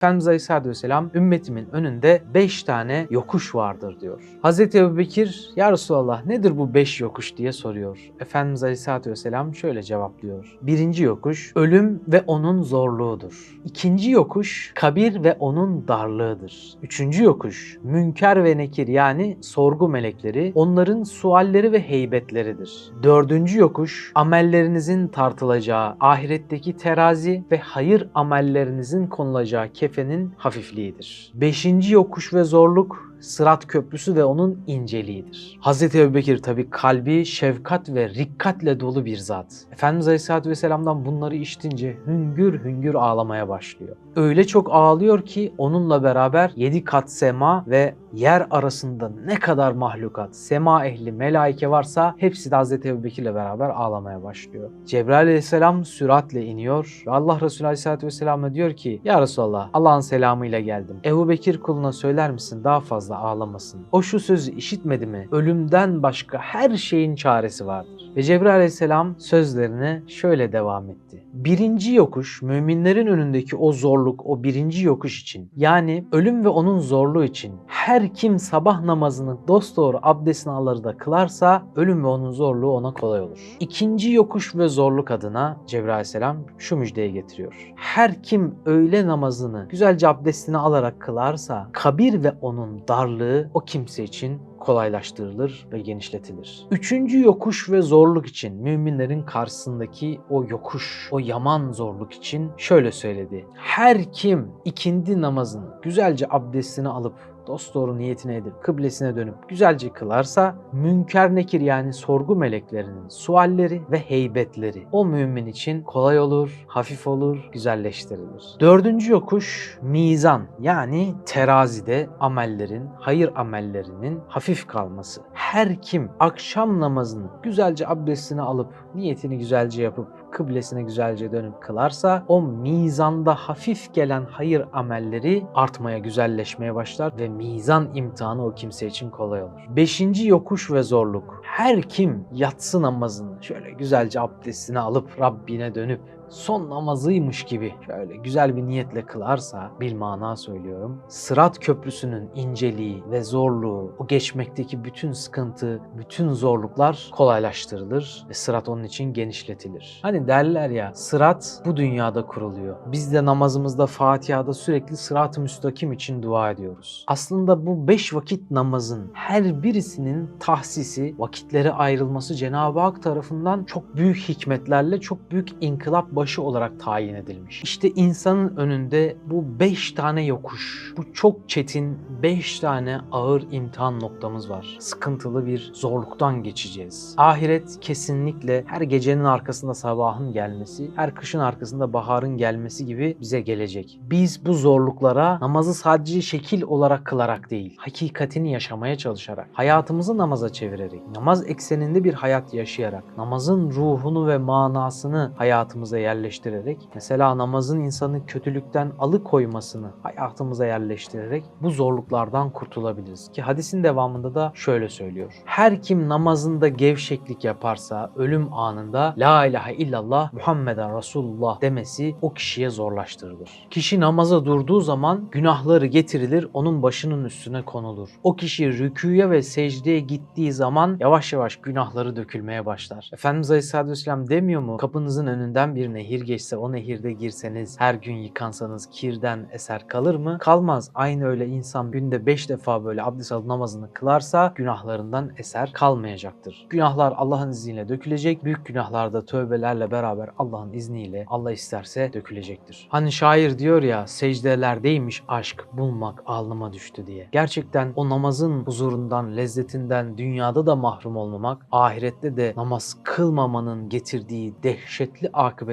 Efendimiz Aleyhisselatü Vesselam ümmetimin önünde 5 tane yokuş vardır diyor. Hazreti Ebubekir ya Resulallah nedir bu 5 yokuş diye soruyor. Efendimiz Aleyhisselatü Vesselam şöyle cevaplıyor. Birinci yokuş ölüm ve onun zorluğudur. İkinci yokuş kabir ve onun darlığıdır. Üçüncü yokuş münker ve nekir yani sorgu melekleri onların sualleri ve heybetleridir. Dördüncü yokuş amellerinizin tartılacağı ahiretteki terazi ve hayır amellerinizin konulacağı kefenin hafifliğidir. Beşinci yokuş ve zorluk Sırat Köprüsü ve onun inceliğidir. Hz. Ebubekir tabi kalbi şefkat ve rikkatle dolu bir zat. Efendimiz Aleyhisselatü Vesselam'dan bunları işitince hüngür hüngür ağlamaya başlıyor. Öyle çok ağlıyor ki onunla beraber yedi kat sema ve yer arasında ne kadar mahlukat, sema ehli, melaike varsa hepsi de Hz. Ebubekir'le beraber ağlamaya başlıyor. Cebrail Aleyhisselam süratle iniyor Allah Resulü Aleyhisselatü Vesselam'a diyor ki Ya Resulallah Allah'ın selamıyla geldim. Ebu Bekir kuluna söyler misin daha fazla ağlamasın. O şu sözü işitmedi mi? Ölümden başka her şeyin çaresi vardır. Ve Cebrail Aleyhisselam sözlerine şöyle devam etti. Birinci yokuş, müminlerin önündeki o zorluk, o birinci yokuş için yani ölüm ve onun zorluğu için her kim sabah namazını dosdoğru abdestini alır da kılarsa ölüm ve onun zorluğu ona kolay olur. İkinci yokuş ve zorluk adına Cebrail Aleyhisselam şu müjdeyi getiriyor. Her kim öğle namazını güzelce abdestini alarak kılarsa kabir ve onun darlığı o kimse için kolaylaştırılır ve genişletilir. Üçüncü yokuş ve zorluk için müminlerin karşısındaki o yokuş, o yaman zorluk için şöyle söyledi. Her kim ikindi namazını güzelce abdestini alıp dosdoğru niyetine edip kıblesine dönüp güzelce kılarsa münker nekir yani sorgu meleklerinin sualleri ve heybetleri o mümin için kolay olur, hafif olur, güzelleştirilir. Dördüncü yokuş mizan yani terazide amellerin, hayır amellerinin hafif kalması. Her kim akşam namazını güzelce abdestini alıp niyetini güzelce yapıp kıblesine güzelce dönüp kılarsa o mizanda hafif gelen hayır amelleri artmaya, güzelleşmeye başlar ve mizan imtihanı o kimse için kolay olur. Beşinci yokuş ve zorluk. Her kim yatsı namazını şöyle güzelce abdestini alıp Rabbine dönüp son namazıymış gibi şöyle güzel bir niyetle kılarsa bir mana söylüyorum. Sırat köprüsünün inceliği ve zorluğu, o geçmekteki bütün sıkıntı, bütün zorluklar kolaylaştırılır ve sırat onun için genişletilir. Hani derler ya sırat bu dünyada kuruluyor. Biz de namazımızda Fatiha'da sürekli sırat-ı müstakim için dua ediyoruz. Aslında bu beş vakit namazın her birisinin tahsisi, vakitlere ayrılması Cenab-ı Hak tarafından çok büyük hikmetlerle, çok büyük inkılap başı olarak tayin edilmiş. İşte insanın önünde bu beş tane yokuş, bu çok çetin beş tane ağır imtihan noktamız var. Sıkıntılı bir zorluktan geçeceğiz. Ahiret kesinlikle her gecenin arkasında sabahın gelmesi, her kışın arkasında baharın gelmesi gibi bize gelecek. Biz bu zorluklara namazı sadece şekil olarak kılarak değil, hakikatini yaşamaya çalışarak, hayatımızı namaza çevirerek, namaz ekseninde bir hayat yaşayarak, namazın ruhunu ve manasını hayatımıza yerleştirerek, mesela namazın insanı kötülükten alıkoymasını hayatımıza yerleştirerek bu zorluklardan kurtulabiliriz. Ki hadisin devamında da şöyle söylüyor. Her kim namazında gevşeklik yaparsa ölüm anında La ilahe illallah Muhammeden Resulullah demesi o kişiye zorlaştırılır. Kişi namaza durduğu zaman günahları getirilir onun başının üstüne konulur. O kişi rüküye ve secdeye gittiği zaman yavaş yavaş günahları dökülmeye başlar. Efendimiz Aleyhisselatü Vesselam demiyor mu? Kapınızın önünden bir nehir geçse o nehirde girseniz her gün yıkansanız kirden eser kalır mı? Kalmaz. Aynı öyle insan günde 5 defa böyle abdest alıp namazını kılarsa günahlarından eser kalmayacaktır. Günahlar Allah'ın izniyle dökülecek. Büyük günahlar da tövbelerle beraber Allah'ın izniyle Allah isterse dökülecektir. Hani şair diyor ya secdelerdeymiş aşk bulmak alnıma düştü diye. Gerçekten o namazın huzurundan, lezzetinden dünyada da mahrum olmamak, ahirette de namaz kılmamanın getirdiği dehşetli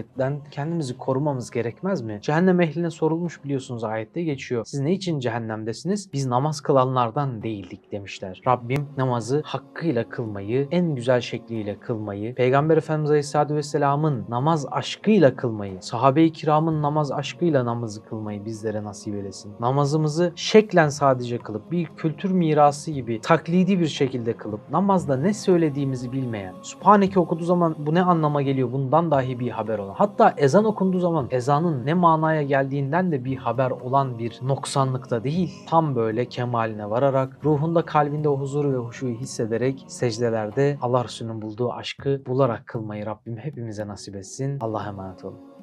akıbetten kendimizi korumamız gerekmez mi? Cehennem ehline sorulmuş biliyorsunuz ayette geçiyor. Siz ne için cehennemdesiniz? Biz namaz kılanlardan değildik demişler. Rabbim namazı hakkıyla kılmayı, en güzel şekliyle kılmayı, Peygamber Efendimiz Aleyhisselatü Vesselam'ın namaz aşkıyla kılmayı, sahabe-i kiramın namaz aşkıyla namazı kılmayı bizlere nasip eylesin. Namazımızı şeklen sadece kılıp bir kültür mirası gibi taklidi bir şekilde kılıp namazda ne söylediğimizi bilmeyen, Subhaneke okuduğu zaman bu ne anlama geliyor bundan dahi bir haber olan, Hatta ezan okunduğu zaman ezanın ne manaya geldiğinden de bir haber olan bir noksanlıkta değil. Tam böyle kemaline vararak, ruhunda kalbinde o huzuru ve huşuyu hissederek secdelerde Allah Resulü'nün bulduğu aşkı bularak kılmayı Rabbim hepimize nasip etsin. Allah'a emanet olun.